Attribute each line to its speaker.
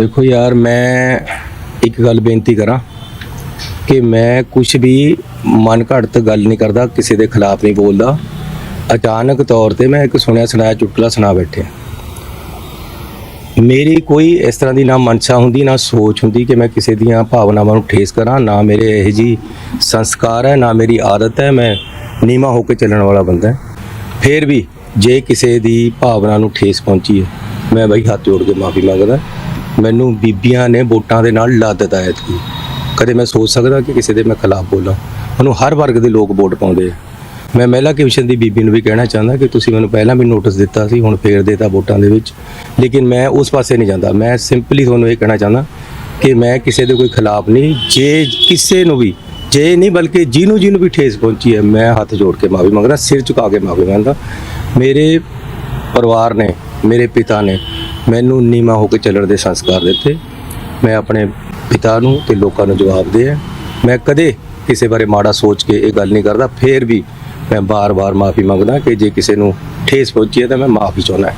Speaker 1: ਦੇਖੋ ਯਾਰ, ਮੈਂ ਇੱਕ ਗੱਲ ਬੇਨਤੀ ਕਰਾਂ ਕਿ ਮੈਂ ਕੁਝ ਵੀ ਮਨ ਘੜਤ ਗੱਲ ਨਹੀਂ ਕਰਦਾ, ਕਿਸੇ ਦੇ ਖਿਲਾਫ ਨਹੀਂ ਬੋਲਦਾ। ਅਚਾਨਕ ਤੌਰ ਤੇ ਮੈਂ ਇੱਕ ਸੁਣਿਆ ਸੁਣਾਇਆ ਚੁਟਕਲਾ ਸੁਣਾ ਬੈਠਿਆ ਮੇਰੀ ਕੋਈ ਇਸ ਤਰ੍ਹਾਂ ਦੀ ਨਾ ਮਨਸ਼ਾ ਹੁੰਦੀ, ਨਾ ਸੋਚ ਹੁੰਦੀ ਕਿ ਮੈਂ ਕਿਸੇ ਦੀਆਂ ਭਾਵਨਾਵਾਂ ਨੂੰ ਠੇਸ ਕਰਾਂ, ਨਾ ਮੇਰੇ ਇਹ ਜੀ ਸੰਸਕਾਰ ਹੈ, ਨਾ ਮੇਰੀ ਆਦਤ ਹੈ, ਮੈਂ ਨੀਮਾ ਹੋ ਕੇ ਚੱਲਣ ਵਾਲਾ ਬੰਦਾ ਹਾਂ। ਫਿਰ ਵੀ ਜੇ ਕਿਸੇ ਦੀ ਭਾਵਨਾ ਨੂੰ ਠੇਸ ਪਹੁੰਚੀ ਹੈ, ਮੈਂ ਬਈ ਹੱਥ ਜੋੜ ਕੇ ਮਾਫੀ ਮੰਗਦਾ। ਮੈਨੂੰ ਬੀਬੀਆਂ ਨੇ ਵੋਟਾਂ ਦੇ ਨਾਲ ਲਾ ਦਿੱਤਾ ਐਤਕੀ ਕਦੇ ਮੈਂ ਸੋਚ ਸਕਦਾ ਕਿ ਕਿਸੇ ਦੇ ਮੈਂ ਖਿਲਾਫ ਬੋਲਾਂ। ਉਹਨੂੰ ਹਰ ਵਰਗ ਦੇ ਲੋਕ ਵੋਟ ਪਾਉਂਦੇ ਆ। ਮੈਂ ਮਹਿਲਾ ਕਮਿਸ਼ਨ ਦੀ ਬੀਬੀ ਨੂੰ ਵੀ ਕਹਿਣਾ ਚਾਹੁੰਦਾ ਕਿ ਤੁਸੀਂ ਮੈਨੂੰ ਪਹਿਲਾਂ ਵੀ ਨੋਟਿਸ ਦਿੱਤਾ ਸੀ, ਹੁਣ ਫੇਰ ਦੇਤਾ ਵੋਟਾਂ ਦੇ ਵਿੱਚ। ਲੇਕਿਨ ਮੈਂ ਉਸ ਪਾਸੇ ਨਹੀਂ ਜਾਂਦਾ। ਮੈਂ ਸਿੰਪਲੀ ਤੁਹਾਨੂੰ ਇਹ ਕਹਿਣਾ ਚਾਹੁੰਦਾ ਕਿ ਮੈਂ ਕਿਸੇ ਦੇ ਕੋਈ ਖਿਲਾਫ ਨਹੀਂ, ਜੇ ਕਿਸੇ ਨੂੰ ਵੀ, ਜੇ ਨਹੀਂ ਬਲਕਿ ਜਿਹਨੂੰ ਜਿਹਨੂੰ ਵੀ ਠੇਸ ਪਹੁੰਚੀ ਹੈ, ਮੈਂ ਹੱਥ ਜੋੜ ਕੇ ਮਾਫੀ ਮੰਗਦਾ, ਸਿਰ ਝੁਕਾ ਕੇ ਮਾਫੀ ਮੰਗਦਾ। ਮੇਰੇ ਪਰਿਵਾਰ ਨੇ, ਮੇਰੇ ਪਿਤਾ ਨੇ ਮੈਨੂੰ ਨੀਮਾ ਹੋ ਕੇ ਚੱਲਣ ਦੇ ਸੰਸਕਾਰ ਦਿੱਤੇ। ਮੈਂ ਆਪਣੇ ਪਿਤਾ ਨੂੰ ਤੇ ਲੋਕਾਂ ਨੂੰ ਜਵਾਬ ਦੇ ਮੈਂ ਕਦੇ ਕਿਸੇ ਬਾਰੇ ਮਾੜਾ ਸੋਚ ਕੇ ਇਹ ਗੱਲ ਨਹੀਂ ਕਰਦਾ। ਫੇਰ ਵੀ ਮੈਂ ਬਾਰ-ਬਾਰ ਮਾਫੀ ਮੰਗਦਾ ਕਿ ਜੇ ਕਿਸੇ ਨੂੰ ਠੇਸ ਪਹੁੰਚੀ ਹੈ ਤਾਂ ਮੈਂ ਮਾਫੀ ਚਾਹੁੰਦਾ।